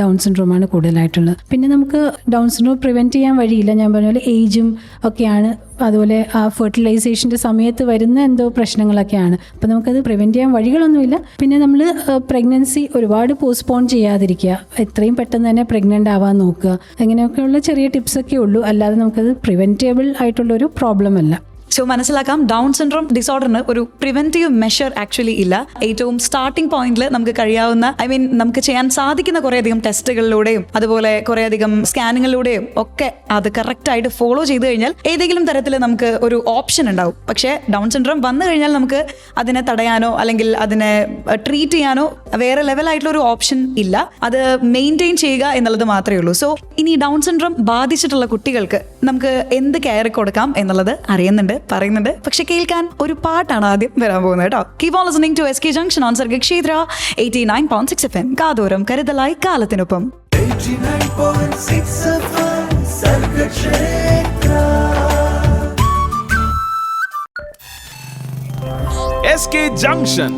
ഡൗൺ സിൻഡ്രോമാണ് കൂടുതലായിട്ടുള്ളത്. പിന്നെ നമുക്ക് ഡൗൺ സിൻഡ്രോം പ്രിവെന്റ് ചെയ്യാൻ വഴിയില്ല. ഞാൻ പറഞ്ഞ പോലെ ഏജും ഒക്കെയാണ്. അതുപോലെ ആ ഫെർട്ടിലൈസേഷന്റെ സമയത്ത് വരുന്ന എന്തോ പ്രശ്നങ്ങളൊക്കെയാണ്. അപ്പോൾ നമുക്കത് പ്രിവെന്റ് ചെയ്യാൻ വഴികളൊന്നുമില്ല. പിന്നെ നമ്മൾ പ്രഗ്നൻസി ഒരുപാട് പോസ്റ്റ്പോൺ ചെയ്യാതിരിക്കുക. എത്രയും പെട്ടെന്ന് തന്നെ പ്രഗ്നന്റ് ആവാൻ നോക്കുക. അങ്ങനെയൊക്കെയുള്ള ചെറിയ ടിപ്സൊക്കെ ഉള്ളൂ. അല്ലാതെ നമുക്കത് പ്രിവെന്റബിൾ ആയിട്ടുള്ളൊരു പ്രോബ്ലം അല്ല. സോ മനസ്സിലാക്കാം ഡൗൺ സിൻഡ്രോം ഡിസോർഡറിന് ഒരു പ്രിവെന്റീവ് മെഷർ ആക്ച്വലി ഇല്ല. ഏറ്റവും സ്റ്റാർട്ടിംഗ് പോയിന്റിൽ നമുക്ക് കഴിയാവുന്ന ഐ മീൻ നമുക്ക് ചെയ്യാൻ സാധിക്കുന്ന കുറേയധികം ടെസ്റ്റുകളിലൂടെയും അതുപോലെ കുറേയധികം സ്കാനിങ്ങിലൂടെയും ഒക്കെ അത് കറക്റ്റ് ആയിട്ട് ഫോളോ ചെയ്ത് കഴിഞ്ഞാൽ ഏതെങ്കിലും തരത്തിൽ നമുക്ക് ഒരു ഓപ്ഷൻ ഉണ്ടാവും. പക്ഷേ ഡൗൺ സിൻഡ്രോം വന്നു കഴിഞ്ഞാൽ നമുക്ക് അതിനെ തടയാനോ അല്ലെങ്കിൽ അതിനെ ട്രീറ്റ് ചെയ്യാനോ വേറെ ലെവലായിട്ടുള്ള ഒരു ഓപ്ഷൻ ഇല്ല. അത് മെയിന്റെയിൻ ചെയ്യുക എന്നുള്ളത് മാത്രമേ ഉള്ളൂ. സോ ഇനി ഡൗൺ സിൻഡ്രോം ബാധിച്ചിട്ടുള്ള കുട്ടികൾക്ക് നമുക്ക് എന്ത് കെയർ കൊടുക്കാം എന്നുള്ളത് അറിയുന്നുണ്ട്. പറയുന്നുണ്ട്. പക്ഷെ കേൾക്കാൻ ഒരു പാട്ടാണ് ആദ്യം വരാൻ പോകുന്നത് കേട്ടോ. Keep on listening to S K junction on Sargakshetra eighty nine point six F M കാതോരം കരുതലായി കാലത്തിനൊപ്പം. 89.6 FM Sargakshetra SK Junction.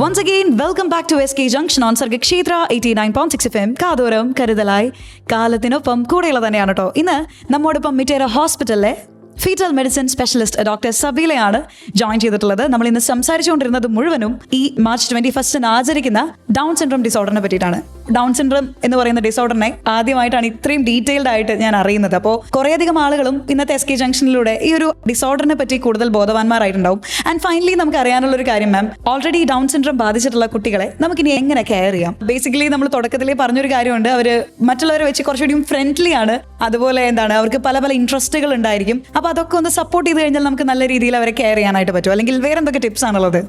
Once again welcome back to S K junction on Sargakshetra eighty nine point six F M കാതോരം കരുതലായി കാലത്തിനൊപ്പം. കൂടെയുള്ള തന്നെയാണ് കേട്ടോ. ഇന്ന് നമ്മോടൊപ്പം മിറ്റേര ഹോസ്പിറ്റലിലെ ഫീറ്റൽ മെഡിസിൻ സ്പെഷ്യലിസ്റ്റ് ഡോക്ടർ സബീലയാണ് ജോയിൻ ചെയ്തിട്ടുള്ളത്. നമ്മൾ ഇന്ന് സംസാരിച്ചുകൊണ്ടിരുന്നത് മുഴുവനും ഈ മാർച്ച് ട്വന്റി ഫസ്റ്റിന് ആചരിക്കുന്ന ഡൗൺ സിൻഡ്രോം ഡിസോർഡറിനെ പറ്റിയിട്ടാണ്. ഡൗൺ സിൻഡ്രോം എന്ന് പറയുന്ന ഡിസോർഡറിനെ ആദ്യമായിട്ടാണ് ഇത്രയും ഡീറ്റെയിൽഡ് ആയിട്ട് ഞാൻ അറിയുന്നത്. അപ്പോൾ കുറേയധികം ആളുകളും ഇന്നത്തെ എസ് കെ ജംഗ്ഷനിലൂടെ ഈ ഒരു ഡിസോർഡറിനെ പറ്റി കൂടുതൽ ബോധവാന്മാരായിട്ടുണ്ടാവും. ആൻഡ് ഫൈനലി നമുക്ക് അറിയാനുള്ള ഒരു കാര്യം മാം ഓൾറെഡി ഡൗൺ സിൻഡ്രോം ബാധിച്ചിട്ടുള്ള കുട്ടികളെ നമുക്കിനി എങ്ങനെ കെയർ ചെയ്യാം? ബേസിക്കലി നമ്മൾ തുടക്കത്തിലേ പറഞ്ഞൊരു കാര്യമുണ്ട്. അവർ മറ്റുള്ളവരെ വെച്ച് കുറച്ചുകൂടി ഫ്രണ്ട്ലി ആണ്. അതുപോലെ എന്താണ് അവർക്ക് പല പല ഇൻട്രസ്റ്റുകൾ ഉണ്ടായിരിക്കും. അപ്പൊ അതൊക്കെ ഒന്ന് സപ്പോർട്ട് ചെയ്ത് കഴിഞ്ഞാൽ നമുക്ക് നല്ല രീതിയിൽ അവരെ കെയർ ചെയ്യാനായിട്ട് പറ്റും. അല്ലെങ്കിൽ വേറെ എന്തൊക്കെ ടിപ്സ് ആണുള്ളത്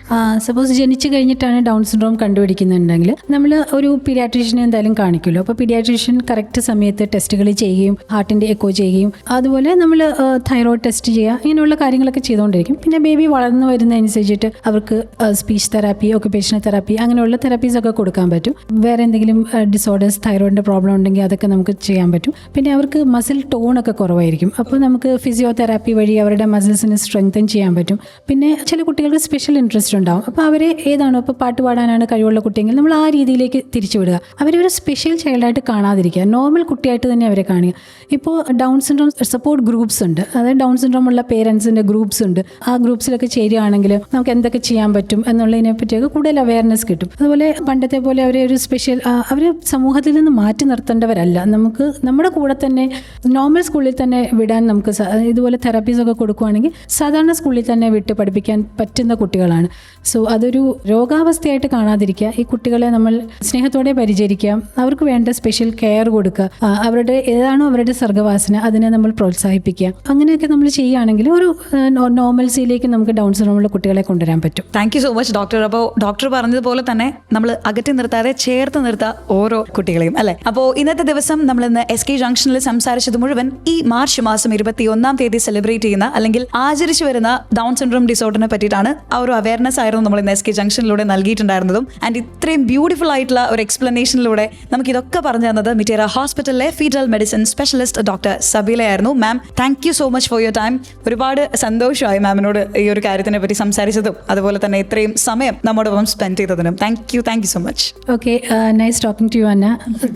സപ്പോസ് ജനിച്ചു കഴിഞ്ഞിട്ടാണ് ഡൗൺ സിൻഡ്രോം കണ്ടുപിടിക്കുന്നുണ്ടെങ്കിൽ നമ്മൾ ഒരു പീഡിയാട്രീഷ്യനെ എന്തായാലും കാണിക്കുമല്ലോ. അപ്പോൾ പീഡിയാട്രീഷ്യൻ കറക്റ്റ് സമയത്ത് ടെസ്റ്റുകൾ ചെയ്യുകയും ഹാർട്ടിന്റെ എക്കോ ചെയ്യുകയും അതുപോലെ നമ്മൾ തൈറോയ്ഡ് ടെസ്റ്റ് ചെയ്യുക ഇങ്ങനെയുള്ള കാര്യങ്ങളൊക്കെ ചെയ്തുകൊണ്ടിരിക്കും. പിന്നെ ബേബി വളർന്നു വരുന്നതനുസരിച്ചിട്ട് അവർക്ക് സ്പീച്ച് തെറാപ്പി ഒക്കുപേഷണൽ തെറാപ്പി അങ്ങനെയുള്ള തെറാപ്പീസ് ഒക്കെ കൊടുക്കാൻ പറ്റും. വേറെ എന്തെങ്കിലും ഡിസോർഡേഴ്സ് തൈറോയിഡിന്റെ പ്രോബ്ലം ഉണ്ടെങ്കിൽ അതൊക്കെ നമുക്ക് ചെയ്യാൻ പറ്റും. പിന്നെ അവർക്ക് മസിൽ ടോണൊക്കെ കുറവായിരിക്കും. അപ്പോൾ നമുക്ക് ഫിസിയോതെറാപ്പി വഴി അവരുടെ മസിൽസിനെ സ്ട്രെങ്തൻ ചെയ്യാൻ പറ്റും. പിന്നെ ചില കുട്ടികൾക്ക് സ്പെഷ്യൽ ഇൻട്രസ്റ്റ് ഉണ്ടാവും. അപ്പോൾ അവരെ ഏതാണോ ഇപ്പോൾ പാട്ട് പാടാനാണ് കഴിവുള്ള കുട്ടിയെങ്കിൽ നമ്മൾ ആ രീതിയിലേക്ക് തിരിച്ചുവിടുക. അവരെ ഒരു സ്പെഷ്യൽ ചൈൽഡായിട്ട് കാണാതിരിക്കുക. നോർമൽ കുട്ടിയായിട്ട് തന്നെ അവരെ കാണുക. ഇപ്പോൾ ഡൗൺ സിൻഡ്രോം സപ്പോർട്ട് ഗ്രൂപ്പ്സ് ഉണ്ട്. അതായത് ഡൗൺ സിൻഡ്രോം ഉള്ള പേരൻസിന്റെ ഗ്രൂപ്പ്സ് ഉണ്ട്. ആ ഗ്രൂപ്പ്സിലൊക്കെ ചേരുകയാണെങ്കിൽ നമുക്ക് എന്തൊക്കെ ചെയ്യാൻ പറ്റും എന്നുള്ളതിനെ പറ്റിയൊക്കെ കൂടുതൽ അവയർനെസ് കിട്ടും. അതുപോലെ പണ്ടത്തെ പോലെ അവരെ ഒരു സ്പെഷ്യൽ അവർ സമൂഹത്തിൽ നിന്ന് മാറ്റി നിർത്തേണ്ടവരല്ല. നമുക്ക് നമ്മുടെ കൂടെ തന്നെ നോർമൽ സ്കൂളിൽ തന്നെ വിടാൻ നമുക്ക് ഇതുപോലെ തെറാപ്പീസ് ഒക്കെ കൊടുക്കുകയാണെങ്കിൽ സാധാരണ സ്കൂളിൽ തന്നെ വിട്ട് പഠിപ്പിക്കാൻ പറ്റുന്ന കുട്ടികളാണ്. സോ അതൊരു രോഗാവസ്ഥയായിട്ട് കാണാതിരിക്കുക. ഈ കുട്ടികളെ നമ്മൾ സ്നേഹത്തോടെ പരിചരിക്കുക അവർക്ക് വേണ്ട സ്പെഷ്യൽ കെയർ കൊടുക്കുക. അവരുടെ ഏതാണോ അവരുടെ സർഗവാസന അതിനെ നമ്മൾ പ്രോത്സാഹിപ്പിക്കുക. അങ്ങനെയൊക്കെ നമ്മൾ ചെയ്യുകയാണെങ്കിൽ ഒരു നോർമൽസിയിലേക്ക് നമുക്ക് ഡൗൺ സിൻഡ്രോമുള്ള കുട്ടികളെ കൊണ്ടുവരാൻ പറ്റും. താങ്ക് സോ മച്ച് ഡോക്ടർ അപ്പോൾ ഡോക്ടർ പറഞ്ഞതുപോലെ തന്നെ നമ്മൾ അകറ്റി നിർത്താതെ ചേർത്ത് നിർത്താം ഓരോ കുട്ടികളെയും അല്ലേ? അപ്പോൾ ഇന്നത്തെ ദിവസം നമ്മൾ ഇന്ന് എസ് കെ ജംഗ്ഷനിൽ സംസാരിച്ചത് മുഴുവൻ ഈ മാർച്ച് മാസം ഇരുപത്തി ഒന്നാം തീയതി സെലിബ്രേറ്റ് ചെയ്യുന്ന അല്ലെങ്കിൽ ആചരിച്ചു വരുന്ന ഡൗൺ സിൻഡ്രോം ഡിസോർഡറിനെ പറ്റിയിട്ടാണ് ആ ഒരു അവയർനെസ് ആയിരുന്നു നമ്മൾ ഇന്ന് എസ് കെ ജംഗ്ഷനിലൂടെ നൽകിയിട്ടുണ്ടായിരുന്നതും. ആൻഡ് ഇത്രയും ബ്യൂട്ടിഫുൾ ആയിട്ടുള്ള ഒരു എക്സ്പ്ലനേഷനിലൂടെ നമുക്ക് ഇതൊക്കെ പറഞ്ഞു തന്നത് മിറ്റേറ ഹോസ്പിറ്റലിലെ fetal medicine specialist doctor സബീലയായിരുന്നു ma'am thank you so much for your time ഒരുപാട് സന്തോഷമായി മാമിനോട് ഈ ഒരു കാര്യത്തിനെ പറ്റി സംസാരിച്ചതും. അതുപോലെ തന്നെ ഇത്രയും സമയം നമ്മോടൊപ്പം spend ചെയ്തതിനും. Thank you thank you so much okay nice talking to you Anna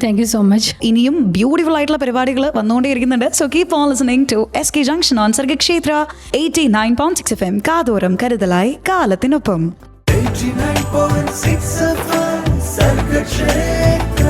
thank you so much ഇനിയും ബ്യൂട്ടിഫുൾ ആയിട്ടുള്ള പരിപാടികൾ വന്നുകൊണ്ടേയിരിക്കുന്നുണ്ട്. So keep on listening to S K junction on Sargakshetra eighty nine point six F M കാതോരം കരുതലായി കാലത്തിനൊപ്പം. സർഗക്ഷേത്ര